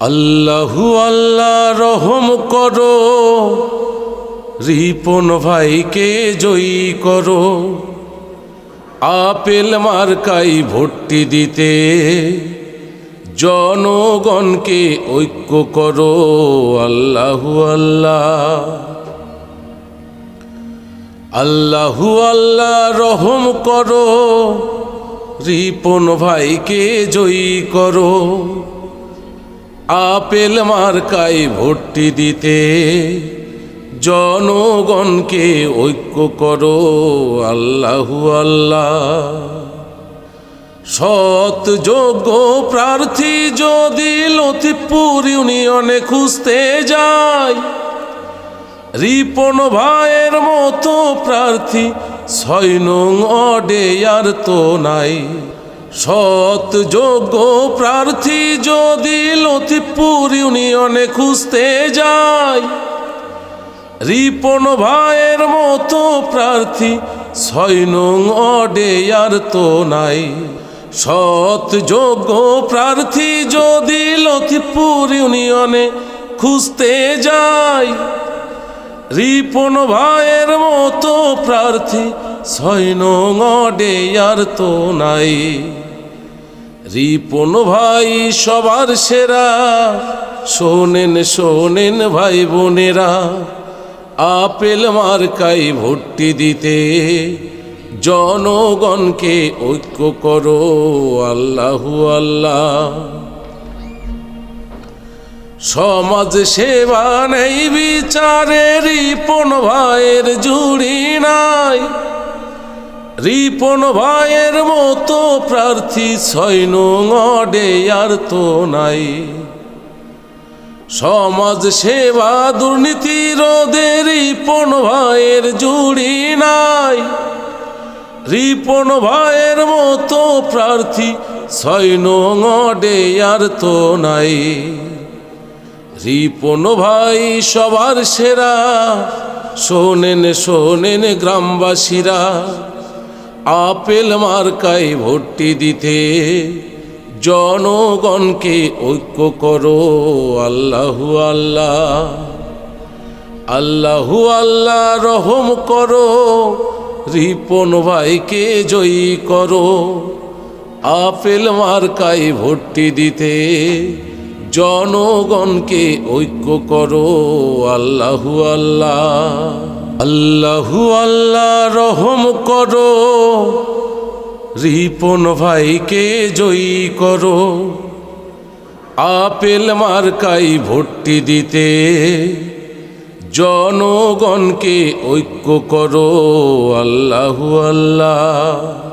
আল্লাহু আল্লাহ রহম করো, রিপন ভাইকে জয়ী করো। আপেল মার্কাই ভর্তি দিতে জনগণকে ঐক্য করো, আল্লাহু আল্লাহ। আল্লাহু আল্লাহ রহম করো, রিপন ভাইকে জয়ী করো। আপেল মার্কায় ভর্তি দিতে জনগণকে ঐক্য করো, আল্লাহু আল্লাহ। সৎ যোগ্য প্রার্থী যদি লতিপুর ইউনিয়নে খুঁজতে যায়, রিপন ভাইয়ের মতো প্রার্থী ছয় নং অডে আর তো নাই। সৎ যোগ্য প্রার্থী যদি লতিপুর ইউনিয়নে খুঁজতে যায়, রিপন ভাইয়ের মতো প্রার্থী ছয় অডে আর তো নাই। সৎ যোগ্য প্রার্থী যদি লতিপুর ইউনিয়নে খুঁজতে যায়, রিপন ভাইয়ের মতো প্রার্থী ছয় আর তো নাই। রিপন ভাই সবার সেরা, শোনেন শোনেন ভাই বোনেরা, আপেল মার্কাই ভর্তি দিতে জনগণকে ঐক্য করো, আল্লাহু আল্লাহ। সমাজ সেবা নেই বিচারের, রিপন ভাইয়ের জুড়ি নাই। রিপন ভাইয়ের মতো প্রার্থী ছয় নং অডে আর তো নাই। সমাজ সেবা দুর্নীতি রোধে রিপন ভাইয়ের জুড়ি নাই। রিপন ভাইয়ের মতো প্রার্থী ছয় নং অডে আর তো নাই। রিপন ভাই সবার সেরা, শোনেন শোনেন গ্রামবাসীরা। আপেল মার্কাই ভর্তি দিতে জনগণকে ঐক্য করো, আল্লাহু আল্লাহ। আল্লাহু আল্লাহ রহম করো, রিপন ভাইকে জয়ী করো। আপেল মার্কাই ভর্তি দিতে জনগণকে ঐক্য করো, আল্লাহু আল্লাহ। আল্লাহু আল্লাহ রহম করো, রিপন ভাইকে জয়ী করো, আপেল মার্কাই ভর্তি দিতে জনগণকে ঐক্য করো, আল্লাহু আল্লাহ।